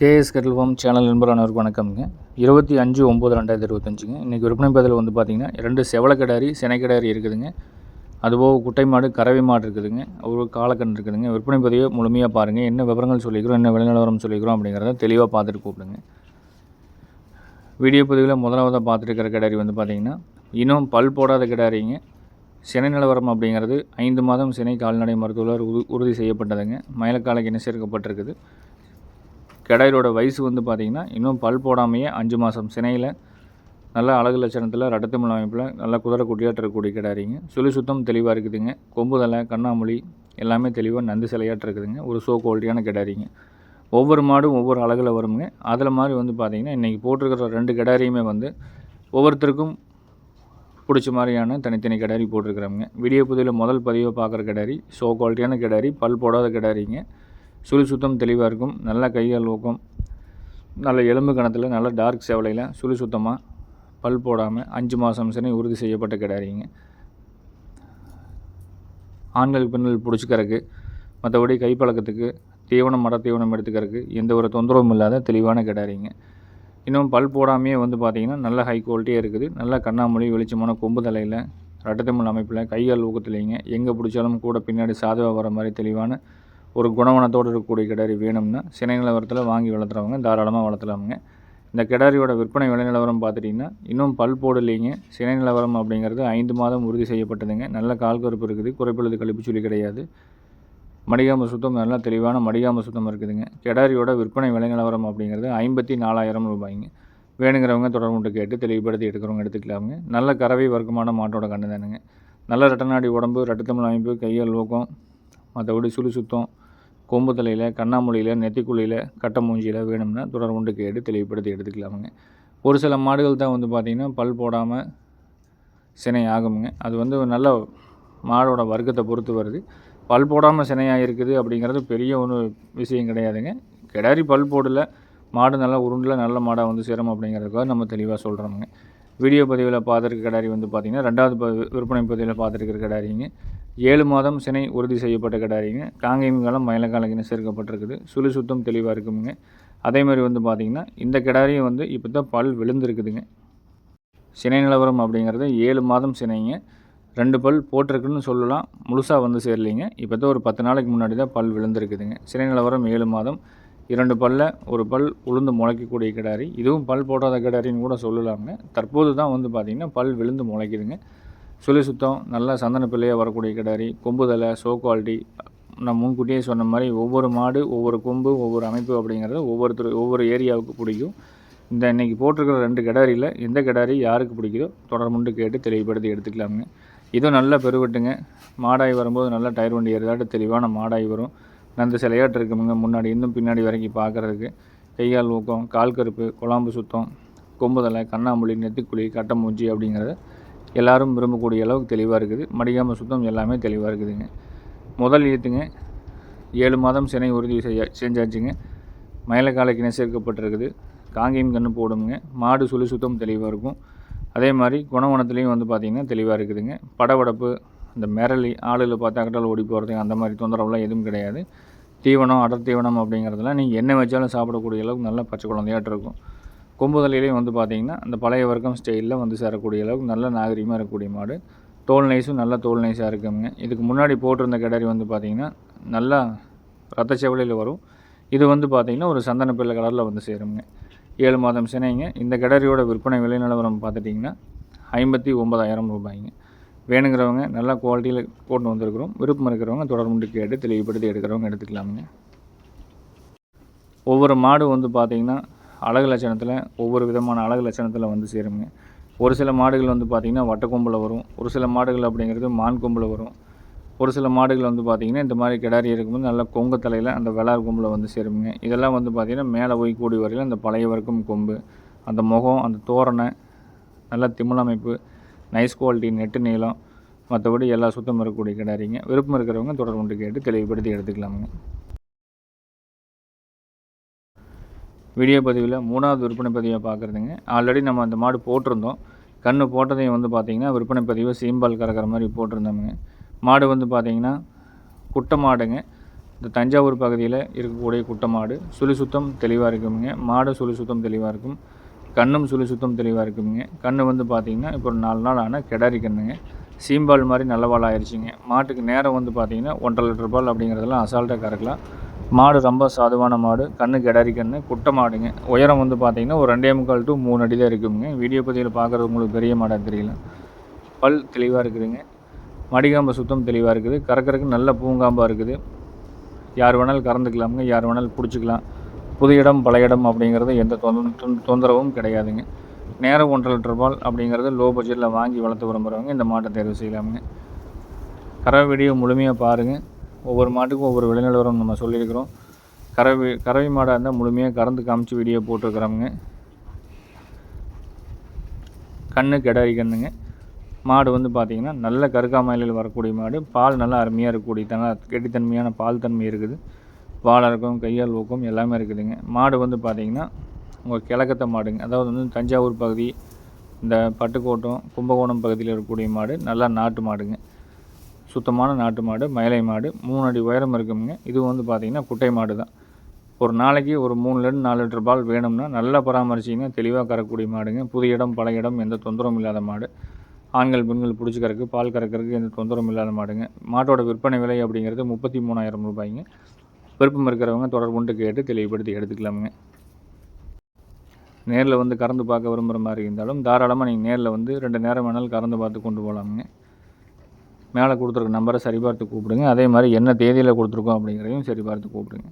KS kettle farm channel நண்பரானவருக்கு வணக்கம்ங்க. இருபத்தி அஞ்சு ஒம்பது ரெண்டாயிரத்தி இருபத்தஞ்சுங்க. இன்றைக்கி விற்பனை பதில் வந்து பார்த்திங்கன்னா ரெண்டு செவலக்கடாரி சினைக்கிடாரி இருக்குதுங்க. அதுபோக குட்டை மாடு கறவை மாடு இருக்குதுங்க. ஒரு காலக்கண் இருக்குதுங்க. விற்பனை பதிவை முழுமையாக பாருங்கள் என்ன விவரங்கள் சொல்லிக்கிறோம் என்ன விளைநிலவரம் சொல்லிக்கிறோம் அப்படிங்கிறத தெளிவாக பார்த்துட்டு கூப்பிடுங்க. வீடியோ பதிவில் முதலாவதாக பார்த்துட்டு இருக்கிற கிடாரி வந்து பார்த்திங்கன்னா இன்னும் பல் போடாத கிடாரிங்க. சினை நிலவரம் அப்படிங்கிறது ஐந்து மாதம் சினை கால்நடை மருத்துவர் உறுதி செய்யப்பட்டதுங்க. மயிலக்காலைக்கு என்ன சேர்க்கப்பட்டிருக்குது? கிடாரியோட வயசு வந்து பார்த்திங்கன்னா இன்னும் பல் போடாமையே அஞ்சு மாதம் சினையில் நல்ல அழகு லட்சணத்தில் ரட்டத்தமிழ் அமைப்பில் நல்லா குதிரை குட்டியாட்டு இருக்கக்கூடிய கிடாரிங்க. சுழி சுத்தம் தெளிவாக இருக்குதுங்க. கொம்புதலை கண்ணாமொழி எல்லாமே தெளிவாக நந்து சிலையாட்டு இருக்குதுங்க. ஒரு சோ குவாலிட்டியான கிடாரிங்க. ஒவ்வொரு மாடும் ஒவ்வொரு அழகில் வருங்க. அதில் மாதிரி வந்து பார்த்திங்கன்னா இன்றைக்கி போட்டிருக்கிற ரெண்டு கிடாரியுமே வந்து ஒவ்வொருத்தருக்கும் பிடிச்ச மாதிரியான தனித்தனி கிடாரி போட்டிருக்கிறாங்க வீடியோ புதியில் முதல் பதிவை பார்க்குற கிடாரி ஷோ குவாலிட்டியான கிடாரி பல் போடாத கிடாரிங்க. சுழி சுத்தம் தெளிவாக இருக்கும். நல்ல கையால் ஊக்கம். நல்ல எலும்பு கணத்தில் நல்ல டார்க் சேவலையில் சுழி சுத்தமாக பல் போடாமல் அஞ்சு மாதம் சரி உறுதி செய்யப்பட்ட கிடாரிங்க ஆண்கள் பெண்கள் பிடிச்சிக்கறக்கு மற்றபடி கைப்பழக்கத்துக்கு தீவனம் மட தீவனம் எடுத்துக்கிறதுக்கு எந்த ஒரு தொந்தரவும் இல்லாத தெளிவான கிடாரிங்க இன்னும் பல் போடாமையே வந்து பார்த்திங்கன்னா நல்ல ஹை குவாலிட்டியாக இருக்குது. நல்ல கண்ணாமொழி வெளிச்சமான கொம்பு தலையில் ரட்டத்தமிழ் அமைப்பில் கைகால் ஊக்கத்துலேங்க. எங்கே பிடிச்சாலும் கூட பின்னாடி சாதவாக வர மாதிரி தெளிவான ஒரு குணவனத்தோடு இருக்கக்கூடிய கிடாரி வேணும்னா சினை நிலவரத்தில் வாங்கி வளர்த்துறவங்க தாராளமாக வளர்த்தலாமுங்க. இந்த கிடாரியோட விற்பனை விலை நிலவரம் பார்த்துட்டிங்கன்னா இன்னும் பல் போடலைங்க சினை நிலவரம் அப்படிங்கிறது ஐந்து மாதம் உறுதி செய்யப்பட்டதுங்க. நல்ல கால் கருப்பு இருக்குது. குறைப்பழுது கழிப்பு சொல்லி கிடையாது. மடிகாம சுத்தம் நல்லா தெளிவான மடிகாம சுத்தம் இருக்குதுங்க. கிடாரியோட விற்பனை விலை நிலவரம் அப்படிங்கிறது ஐம்பத்தி நாலாயிரம் ரூபாய்ங்க. வேணுங்கிறவங்க தொடர்பு கேட்டு தெளிவுபடுத்தி எடுக்கிறவங்க எடுத்துக்கலாமுங்க. நல்ல கறவை வர்க்கமான மாட்டோட கண்ணு தானுங்க. நல்ல ரெட்டநாடி உடம்பு ரெட்டத்தமிழ் அமைப்பு கையால் ஊக்கம் மற்றபடி சுழி சுத்தம் கொம்பு தலையில் கண்ணாமொழியில் நெத்திக்குழியில் கட்ட மூஞ்சியில் வேணும்னா தொடர்பு கேட்டு தெளிவுபடுத்தி எடுத்துக்கலாமுங்க. ஒரு சில மாடுகள் தான் வந்து பார்த்திங்கன்னா பல் போடாமல் சினை ஆகுமுங்க அது வந்து நல்ல மாடோட வர்க்கத்தை பொறுத்து வருது. பல் போடாமல் சினையாக இருக்குது அப்படிங்கிறது பெரிய ஒன்று விஷயம் கிடையாதுங்க. கிடாரி பல் போடல மாடு நல்லா உருண்டில் நல்ல மாடாக வந்து சிரமம் அப்படிங்கிறதுக்காக நம்ம தெளிவாக சொல்கிறோமுங்க வீடியோ பதிவில் பார்த்துருக்க கிடாரி வந்து பார்த்திங்கன்னா ரெண்டாவது ப விற்பனை பதிவில் பார்த்துருக்கிற கிடாரிங்க. ஏழு மாதம் சினை உறுதி செய்யப்பட்ட கிடாரிங்க. காங்கேயம் காலம் மயிலக்காலக்கின சேர்க்கப்பட்டிருக்குது. சுழி சுத்தம் தெளிவாக இருக்குமுங்க. அதே மாதிரி வந்து பார்த்திங்கன்னா இந்த கிடாரியும் வந்து இப்போ தான் பல் விழுந்துருக்குதுங்க. சினை நிலவரம் அப்படிங்கிறது ஏழு மாதம் சினைங்க. ரெண்டு பல் போட்டிருக்குன்னு சொல்லலாம். முழுசாக வந்து சேரலைங்க. இப்போ தான் ஒரு பத்து நாளைக்கு முன்னாடி தான் பல் விழுந்திருக்குதுங்க. சினை நிலவரம் ஏழு மாதம். இரண்டு பல்ல ஒரு பல் உளுந்து முளைக்கக்கூடிய கிடாரி. இதுவும் பல் போடாத கிடாரின்னு கூட சொல்லலாங்க. தற்போது தான் வந்து பார்த்திங்கன்னா பல் விழுந்து முளைக்குதுங்க. சுழி சுத்தம் நல்லா சந்தன பிள்ளையாக வரக்கூடிய கிடாரி கொம்புதலை சோ குவாலிட்டி நான் முன்கூட்டியே சொன்ன மாதிரி ஒவ்வொரு மாடு ஒவ்வொரு கொம்பு ஒவ்வொரு அமைப்பு அப்படிங்கிறது ஒவ்வொருத்தர் ஒவ்வொரு ஏரியாவுக்கு பிடிக்கும். இந்த இன்றைக்கி போட்டிருக்கிற ரெண்டு கிடாரியில் எந்த கிடாரி யாருக்கு பிடிக்குதோ தொடர்முண்டு கேட்டு தெளிவுபடுத்தி எடுத்துக்கலாமுங்க. இதுவும் நல்ல பெருவெட்டுங்க. மாடாய் வரும்போது நல்லா டயர் வண்டி ஏறதாட்டு தெளிவான மாடாய் வரும். நந்த சிலையாட்டு இருக்குமுங்க. முன்னாடி இன்னும் பின்னாடி வரைக்கும் பார்க்குறதுக்கு கையால் ஊக்கம் கால் கருப்பு குழாம்பு சுத்தம் கொம்புதலை கண்ணாமொழி நெத்திக்குழி கட்டமூஞ்சி அப்படிங்கிறத எல்லாரும் விரும்பக்கூடிய அளவுக்கு தெளிவாக இருக்குது. மடிகாமல் சுத்தம் எல்லாமே தெளிவாக இருக்குதுங்க. முதல் ஈத்துங்க ஏழு மாதம் சினை உறுதி செய்ய செஞ்சாச்சுங்க. மயிலக்காலைக்கு சேர்க்கப்பட்டிருக்குது காங்கேயம் கன்று போடுங்க. மாடு சுழி சுத்தம் தெளிவாக இருக்கும். அதே மாதிரி குணவனத்துலேயும் வந்து பார்த்திங்கன்னா தெளிவாக இருக்குதுங்க. படவடப்பு இந்த மிரளி ஆளில் பார்த்தா கட்டால் ஓடி போகிறது அந்த மாதிரி தொந்தரவுலாம் எதுவும் கிடையாது. தீவனம் அடர் தீவனம் அப்படிங்கிறதுலாம் நீங்கள் என்ன வச்சாலும் சாப்பிடக்கூடிய அளவுக்கு நல்ல பச்சை குழந்தையாட்டு இருக்கும். கொம்புதலையிலையும் வந்து பார்த்திங்கன்னா அந்த பழைய வர்க்கம் ஸ்டைலில் வந்து சேரக்கூடிய அளவுக்கு நல்ல நாகரிகமாக இருக்கக்கூடிய மாடு. தோல் நைஸும் நல்ல தோல் நைஸாக இருக்குங்க. இதுக்கு முன்னாடி போட்டிருந்த கிடாரி வந்து பார்த்திங்கன்னா நல்லா ரத்த செவலையில் வரும். இது வந்து பார்த்திங்கன்னா ஒரு சந்தன பிள்ளை கலரில் வந்து சேருங்க. ஏழு மாதம் சினைங்க. இந்த கிடரியோட விற்பனை விலை நிலவரம் பார்த்துட்டிங்கன்னா ஐம்பத்தி ஒம்பதாயிரம் ரூபாய்ங்க. வேணுங்கிறவங்க நல்லா குவாலிட்டியில் கொண்டு வந்திருக்கிறோம். விருப்பம் இருக்கிறவங்க தொடர்பு கேட்டு தெளிவுபடுத்தி எடுக்கிறவங்க எடுத்துக்கலாமுங்க. ஒவ்வொரு மாடு வந்து பார்த்திங்கன்னா அழகு லட்சணத்தில் ஒவ்வொரு விதமான அழகு லட்சணத்தில் வந்து சேருங்க. ஒரு சில மாடுகள் வந்து பார்த்திங்கன்னா வட்டக்கொம்பில் வரும். ஒரு சில மாடுகள் அப்படிங்கிறது மான் கொம்பில் வரும். ஒரு சில மாடுகள் வந்து பார்த்திங்கன்னா இந்த மாதிரி கிடாரி இருக்கும்போது நல்ல கொங்கு தலையில் அந்த வெளார் கொம்பில் வந்து சேருங்க. இதெல்லாம் வந்து பார்த்திங்கன்னா மேலே போய் கூடி வரையில் அந்த பழையவருக்கும் கொம்பு அந்த முகம் அந்த தோரணை நல்ல திமிழ் அமைப்பு நைஸ் குவாலிட்டி நெட்டு நீளம் மற்றபடி எல்லா சுத்தம் இருக்கக்கூடிய கிடாரிங்க. விருப்பம் இருக்கிறவங்க தொடர்பு கேட்டு தெளிவுபடுத்தி எடுத்துக்கலாமுங்க. வீடியோ பதிவில் மூணாவது விற்பனை பதிவை பார்க்குறதுங்க. ஆல்ரெடி நம்ம அந்த மாடு போட்டிருந்தோம். கன்று போட்டதையும் வந்து பார்த்திங்கன்னா விற்பனை பதிவை சீம்பால் கறக்கிற மாதிரி போட்டிருந்தோமுங்க. மாடு வந்து பார்த்திங்கன்னா குட்டை மாடுங்க. இந்த தஞ்சாவூர் பகுதியில் இருக்கக்கூடிய குட்டை மாடு. சுழி சுத்தம் தெளிவாக இருக்குங்க மாடு சுழி சுத்தம் தெளிவாக இருக்கும். கண்ணும் சுழி சுத்தம் தெளிவாக இருக்குங்க கண்ணு வந்து பார்த்திங்கன்னா இப்போ ஒரு நாலு நாள் ஆனால் கிடறி கண்ணுங்க. சீம்பால் மாதிரி நல்ல பால் ஆயிடுச்சுங்க மாட்டுக்கு நேரம் வந்து பார்த்திங்கன்னா ஒன்றரை லிட்டர் பால் அப்படிங்கிறதெல்லாம் அசால்ட்டாக கறக்கலாம். மாடு ரொம்ப சாதுவான மாடு. கண்ணு கிடாரி கண்ணு குட்டை மாடுங்க. உயரம் வந்து பார்த்திங்கன்னா ஒரு ரெண்டே முக்கால் டு மூணு அடி தான் இருக்குங்க. வீடியோ பதிவில் பார்க்குறது உங்களுக்கு பெரிய மாடாக தெரியல. பல் தெளிவாக இருக்குதுங்க. மடிகாம்பு சுத்தம் தெளிவாக இருக்குது. கறக்கறதுக்கு நல்ல பூங்காம்பாக இருக்குது. யார் வேணாலும் கறந்துக்கலாமுங்க. யார் வேணாலும் பிடிச்சிக்கலாம். புது இடம் பழைய இடம் அப்படிங்கிறது எந்த தொந்த- தொந்தரவும் கிடையாதுங்க. நேரம் ஒன்றரை லிட்டர் பால் அப்படிங்கிறது லோ பட்ஜெட்டில் வாங்கி வளர்த்து விரும்புகிறவங்க இந்த மாட்டை தேர்வு செய்யலாமுங்க. கறவை வீடியோ முழுமையாக பாருங்கள் ஒவ்வொரு மாட்டுக்கும் ஒவ்வொரு விளைநிலவரம் நம்ம சொல்லியிருக்கிறோம். கறவை கறவை மாடாக இருந்தால் முழுமையாக கறந்து காமிச்சு வீடியோ போட்டிருக்கிறோமுங்க கண்ணு கிடாரி கண்ணுங்க. மாடு வந்து பார்த்திங்கன்னா நல்ல கருக்காமலையில் வரக்கூடிய மாடு. பால் நல்லா அருமையாக இருக்கக்கூடிய தன கெட்டித்தன்மையான பால் தன்மை இருக்குது. வாழை கையால் ஊக்கம் எல்லாமே இருக்குதுங்க. மாடு வந்து பார்த்திங்கன்னா உங்கள் கிழக்கத்த மாடுங்க. அதாவது வந்து தஞ்சாவூர் பகுதி இந்த பட்டுக்கோட்டம் கும்பகோணம் பகுதியில் இருக்கக்கூடிய மாடு. நல்லா நாட்டு மாடுங்க. சுத்தமான நாட்டு மாடு மயிலை மாடு மூணு அடி உயரம் இருக்குங்க இது வந்து பார்த்திங்கன்னா குட்டை மாடு தான். ஒரு நாளைக்கு ஒரு மூணுலேருந்து நாலு லிட்டர் பால் வேணும்னா நல்லா பராமரிச்சிங்கன்னா தெளிவாக கறக்கூடிய மாடுங்க. புது இடம் பழைய இடம் எந்த தொந்தரவும் இல்லாத மாடு. ஆண்கள் பெண்கள் பிடிச்சி கறக்கு பால் கறக்கிறதுக்கு எந்த தொந்தரவும் இல்லாத மாடுங்க. மாட்டோட விற்பனை விலை அப்படிங்கிறது முப்பத்தி மூணாயிரம் ரூபாய்ங்க. விருப்பம் இருக்கிறவங்க தொடர்புண்டு கேட்டு தெளிவுபடுத்தி எடுத்துக்கலாமுங்க. நேரில் வந்து கறந்து பார்க்க விரும்புகிற மாதிரி இருந்தாலும் தாராளமாக நீங்கள் நேரில் வந்து ரெண்டு நேரம் வேணாலும் கறந்து பார்த்து கொண்டு போகலாமுங்க மேலே கொடுத்துருக்க நம்பரை சரிபார்த்து கூப்பிடுங்க. அதே மாதிரி என்ன தேதியில் கொடுத்துருக்கோம் அப்படிங்கிறதையும் சரிபார்த்து கூப்பிடுங்க.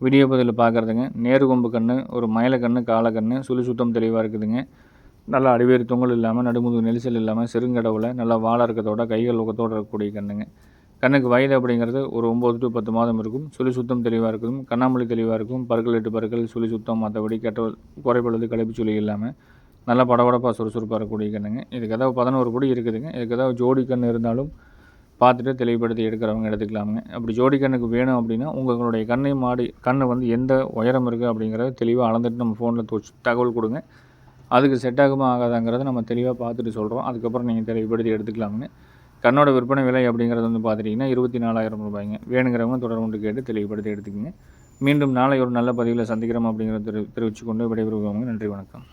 வீடியோ பதிவில் பார்க்குறதுங்க நேரு கொம்பு கன்று ஒரு மயிலக்கண்ணு காலக்கண்ணு சுழி சுத்தம் தெளிவாக இருக்குதுங்க. நல்லா அடிவேறு தொங்கல் இல்லாமல் நடுமுது நெரிசல் இல்லாமல் சிறுங்கடவுல நல்லா வாழ இருக்கத்தோட கைகள் ஊக்கத்தோட இருக்கக்கூடிய கண்ணுங்க. கண்ணுக்கு வயது அப்படிங்கிறது ஒரு ஒம்பது டு பத்து மாதம் இருக்கும். சுழி சுத்தம் தெளிவாக இருக்கும். கண்ணாமொழி தெளிவாக இருக்கும். பற்கள் எட்டு பற்கள் சுழி சுத்தம் மற்றபடி கெட்ட குறைபழுது களைப்பு சுழி இல்லாமல் நல்லா படபடப்பாக சுறுசுறுப்பாக இருக்கக்கூடிய கண்ணுங்க. இதுக்கு ஏதாவது பதினோரு கொடி இருக்குதுங்க. இதுக்கு ஏதாவது ஜோடி கன்று இருந்தாலும் பார்த்துட்டு தெளிவுபடுத்தி எடுக்கிறவங்க எடுத்துக்கலாமுங்க. அப்படி ஜோடி கண்ணுக்கு வேணும் அப்படின்னா உங்களுடைய கண்ணை மாடி கண்ணை வந்து எந்த உயரம் இருக்குது அப்படிங்கிறத தெளிவாக அளந்துட்டு நம்ம ஃபோனில் தோச்சு தகவல் கொடுங்க. அதுக்கு செட் ஆகுமா ஆகாதாங்கிறத நம்ம தெளிவாக பார்த்துட்டு சொல்கிறோம் அதுக்கப்புறம் நீங்கள் தெளிவுபடுத்தி எடுத்துக்கலாமுங்க. கண்ணோட விற்பனை விலை அப்படிங்கிறது வந்து பார்த்துட்டிங்கன்னா இருபத்தி நாலாயிரம் ரூபாய்ங்க. வேணுங்கிறவங்க தொடர்பு கேட்டு தெளிவுபடுத்தி எடுத்துக்கோங்க. மீண்டும் நாளை ஒரு நல்ல பதிவில் சந்திக்கிறோம் அப்படிங்கிறத தெரி தெரிவித்துக்கொண்டு விடைபெறுவாங்க நன்றி வணக்கம்.